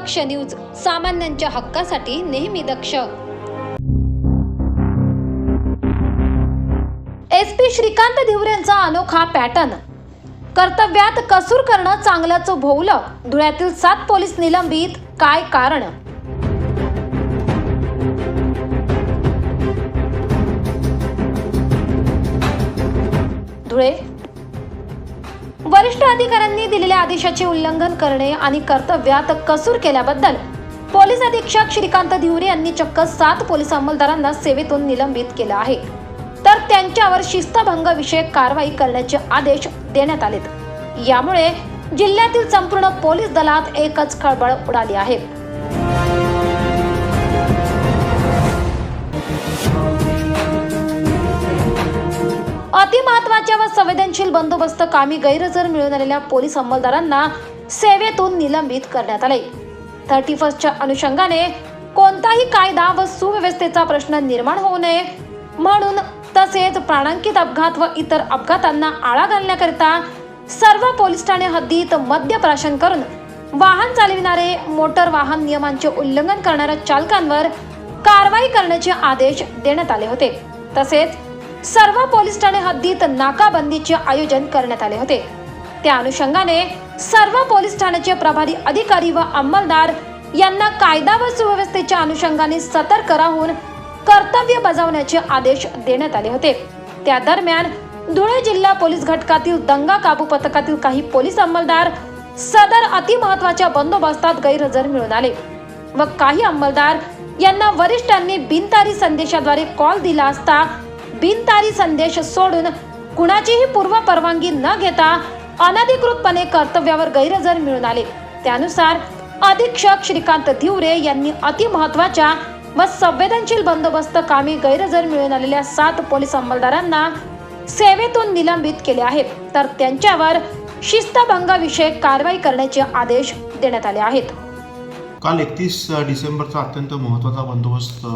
दक्ष news सामान्यांच्या हक्कासाठी नेहमी दक्ष. एस पी श्रीकांत धिवऱ्यांचा अनोखा पॅटर्न. कर्तव्यात कसूर करणं चांगलंच भोवलं. धुळ्यातील सात पोलीस निलंबित. काय कारण? धुळे वरिष्ठ अधिकाऱ्यांनी दिलेल्या आदेशाचे उल्लंघन करणे आणि कर्तव्यात कसूर केल्याबद्दल पोलीस अधीक्षक श्रीकांत धिवरे यांनी चक्क सात पोलीस अंमलदारांना सेवेतून निलंबित केलं आहे. तर त्यांच्यावर शिस्तभंग विषयक कारवाई करण्याचे आदेश देण्यात आलेत. यामुळे जिल्ह्यातील संपूर्ण पोलीस दलात एकच खळबळ उडाली आहे. अतिमहत्वाच्या व संवेदनशील बंदोबस्त कामी गैरहजर मिळून आलेल्या पोलीस अंमलदारांना सेवेतून निलंबित करण्यात आले. थर्टी फर्स्टच्या अनुषंगाने कोणताही कायदा व सुव्यवस्थेचा प्रश्न निर्माण होऊ नये म्हणून तसेच प्राणांकित अपघात व इतर अपघातांना आळा घालण्याकरिता सर्व पोलीस ठाणे हद्दीत मद्य प्राशन करून वाहन चालविणारे मोटर वाहन नियमांचे उल्लंघन करणाऱ्या चालकांवर कारवाई करण्याचे आदेश देण्यात आले होते. तसेच सर्व पोलीस ठाणे हद्दीत नाकाबंदीचे आयोजन करण्यात आले होते. त्या अनुषंगाने सर्व पोलीस ठाण्याचे प्रभारी अधिकारी व अंमलदार यांना कायदा व सुव्यवस्थेच्या अनुषंगाने सतर्क राहून कर्तव्य बजावण्याचे आदेश देण्यात आले होते. त्या दरम्यान धुळे जिल्हा पोलीस घटकातील दंगा काबू पथकातील काही पोलीस अंमलदार सदर अतिमहत्वाच्या बंदोबस्तात गैरहजर मिळून आले व काही अंमलदार यांना वरिष्ठांनी बिनतारी संदेशाद्वारे कॉल दिला असता बिनतारी संदेश सोडून कुणाचीही पूर्व परवानगी न घेता अनधिकृतपणे कर्तव्यावर गैरहजर मिळून आले. त्यानुसार अधीक्षक श्रीकांत धिवरे यांनी अतिमहत्वाच्या व संवेदनशील बंदोबस्त कामी गैरहजर मिळून आलेल्या सात पोलीस अंमलदारांना सेवेतून निलंबित केले आहेत तर त्यांच्यावर शिस्तभंगाविषयक कारवाई करण्याचे आदेश देण्यात आले आहेत. काल एकतीस डिसेंबरचा अत्यंत महत्त्वाचा बंदोबस्त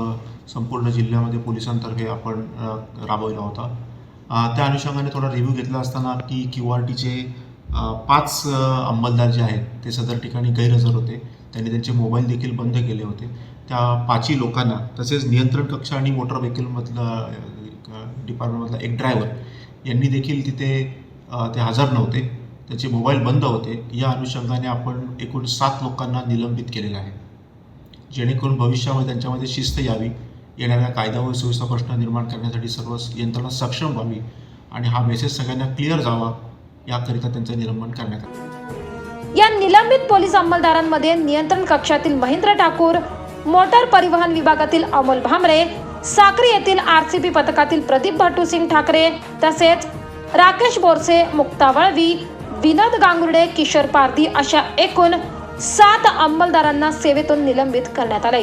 संपूर्ण जिल्ह्यामध्ये पोलिसांतर्फे आपण राबवला होता. त्या अनुषंगाने थोडा रिव्ह्यू घेतला असताना की क्यू आर टीचे पाच अंमलदार जे आहेत ते सदर ठिकाणी गैरहजर होते. त्यांनी त्यांचे मोबाईल देखील बंद केले होते. त्या पाचही लोकांना तसेच नियंत्रण कक्ष आणि मोटर व्हेकलमधला डिपार्टमेंटमधला एक ड्रायव्हर यांनी देखील तिथे ते हजर नव्हते. त्याचे मोबाईल बंद होते. या अनुषंगाने आपण एकूण सात लोकांना निलंबित केलेलं आहे. जेणेकरून भविष्यामध्ये त्यांच्यामध्ये शिस्त यावी. येणाऱ्या कायदा व सुव्यवस्था प्रश्न निर्माण करण्यासाठी सर्व यंत्रणा सक्षम व्हावी आणि हा मेसेज सगळ्यांना क्लिअर जावा याकरिता त्यांचं निलंबन करण्यात आलं. या निलंबित पोलीस अंमलदारांमध्ये नियंत्रण कक्षातील महेंद्र ठाकूर मोटार परिवहन विभागातील अमोल भामरे साक्री येथील आरसीबी पथकातील प्रदीप भट्टू सिंग ठाकरे तसेच राकेश बोरसे मुक्ता वळवी विनोद गांगुर्डे किशोर पारधी अशा एकूण सात अंमलदारांना सेवेतून निलंबित करण्यात आले